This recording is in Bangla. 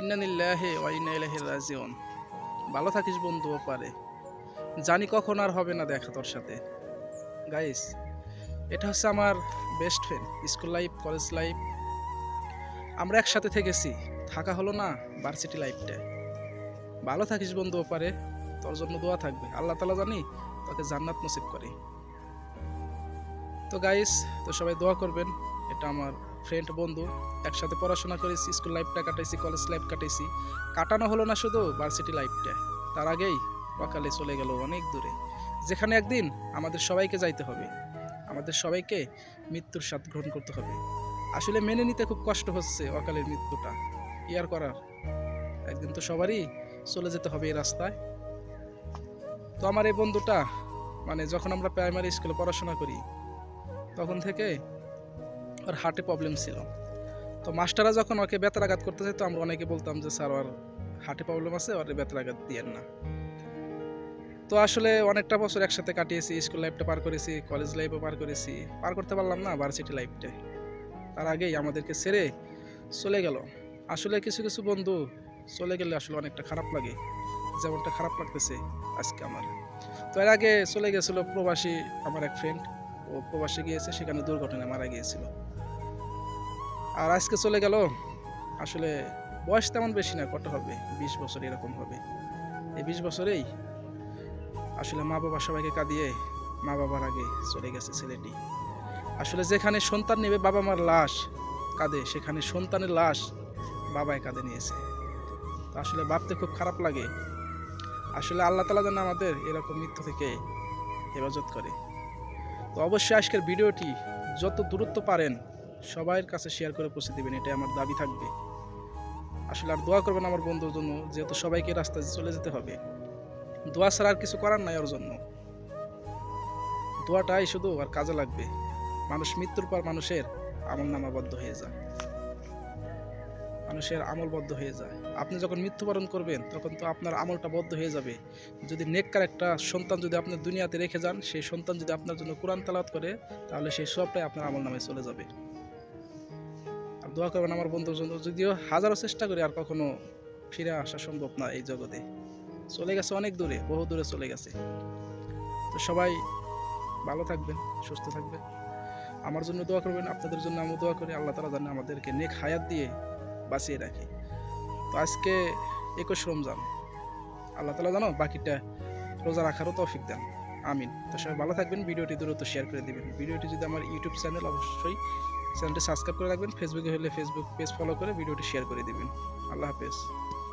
ইন্নানিল্লাহে ওয়াইনা ইলাহি রাজিউন। ভালো থাকিস বন্ধু পারে। জানি কখন আর হবে না দেখা তোর সাথে। গাইস এটা হচ্ছে আমার best friend school life college life আমরা একসাথে থেকেছি। থাকা হলো না ভার্সিটি লাইফটা ভালো থাকিস বন্ধু পারে। তোর জন্য দোয়া থাকবে। আল্লাহ তালা জানি তোকে জান্নাত নসিব করে। তো গাইস তো সবাই দোয়া করবেন। এটা আমার ফ্রেন্ড, বন্ধু, একসাথে পড়াশোনা করেছি, স্কুল লাইফটা কাটাইছি, কলেজ লাইফ কাটাইছি। কাটানো হলো না শুধু ভার্সিটি লাইফটা তার আগেই সকালে চলে গেল অনেক দূরে। যেখানে একদিন আমাদের সবাইকে যাইতে হবে, আমাদের সবাইকে মৃত্যুর স্বাদ গ্রহণ করতে হবে। আসলে মেনে নিতে খুব কষ্ট হচ্ছে অকালের মৃত্যুটা আর করার? একদিন তো সবারই চলে যেতে হবে এই রাস্তায়। তো আমার এই বন্ধুটা মানে যখন আমরা প্রাইমারি স্কুলে পড়াশোনা করি, তখন থেকে ওর হার্টে প্রবলেম ছিল। তো মাস্টাররা যখন ওকে বেতরাঘাত করতে চাইতো আমরা অনেকে বলতাম যে, স্যার, ওর হার্টে প্রবলেম আছে, ওর বেতরাঘাত দিয়েন না। তো আসলে অনেকটা বছর একসাথে কাটিয়েছি, স্কুল লাইফটা পার করেছি কলেজ লাইফও পার করেছি। পার করতে পারলাম না ভার্সিটি লাইফটা তার আগেই আমাদেরকে ছেড়ে চলে গেল। আসলে কিছু কিছু বন্ধু চলে গেলে আসলে অনেকটা খারাপ লাগে। যেমনটা খারাপ লাগতেছে আজকে আমার। তো এর আগে চলে গেছিল প্রবাসী আমার এক ফ্রেন্ড ও প্রবাসে গিয়েছে, সেখানে দুর্ঘটনায় মারা গিয়েছিল। আর আজকে চলে গেল, আসলে বয়স তেমন বেশি না, কত হবে? বিশ বছর এরকম হবে। এই বিশ বছরেই আসলে মা বাবা সবাইকে কাঁদিয়ে মা বাবার আগে চলে গেছে ছেলেটি। আসলে যেখানে সন্তান নেবে বাবা মার লাশ কাঁদে, সেখানে সন্তানের লাশ বাবায় কাঁদে নিয়েছে। তো আসলে ভাবতে খুব খারাপ লাগে। আসলে আল্লাহ তালা যেন আমাদের এরকম মৃত্যু থেকে হেফাজত করে। তো অবশ্যই আজকের ভিডিওটি যত দূরত্ব পারেন সবার কাছে শেয়ার করে পৌঁছে দেবেন, এটাই আমার দাবি থাকবে। আসলে আর দোয়া করবেন আমার বন্ধুর জন্য, যেহেতু সবাইকে রাস্তায় চলে যেতে হবে। দোয়া ছাড়া আর কিছু করার নাই ওর জন্য। দোয়াটাই শুধু আর কাজে লাগবে। মানুষ মৃত্যুর পর মানুষের আমল নামাবদ্ধ হয়ে যায়। মানুষের আমলবদ্ধ হয়ে যায়। আপনি যখন মৃত্যুবরণ করবেন, তখন তো আপনার আমলটা বদ্ধ হয়ে যাবে। যদি নেককার একটা সন্তান যদি আপনি দুনিয়াতে রেখে যান, সেই সন্তান যদি আপনার জন্য কোরআন তালাত করে, তাহলে সেই সবটাই আপনার আমল নামে চলে যাবে। আর দোয়া করবেন আমার বন্ধুর জন্য যদিও হাজারো চেষ্টা করি আর কখনো ফিরে আসা সম্ভব না এই জগতে। চলে গেছে অনেক দূরে, বহু দূরে চলে গেছে। তো সবাই ভালো থাকবেন, সুস্থ থাকবেন। আমার জন্য দোয়া করবেন, আপনাদের জন্য আমি দোয়া করি, আল্লাহ তালা জানে আমাদেরকে নেক হায়াত দিয়ে বাঁচিয়ে রাখি। তো আজকে একুশ রমজান, আল্লাহ তালা জানো বাকিটা রোজা রাখারও তৌফিক দেন। আমিন। তো সবাই ভালো থাকবেন, ভিডিওটি দ্রুত শেয়ার করে দিবেন। ভিডিওটি যদি আমার ইউটিউব চ্যানেল, অবশ্যই চ্যানেলটি সাবস্ক্রাইব করে রাখবেন। ফেসবুকে হলে ফেসবুক পেজ ফলো করে ভিডিওটি শেয়ার করে দেবেন। আল্লাহ হাফেজ।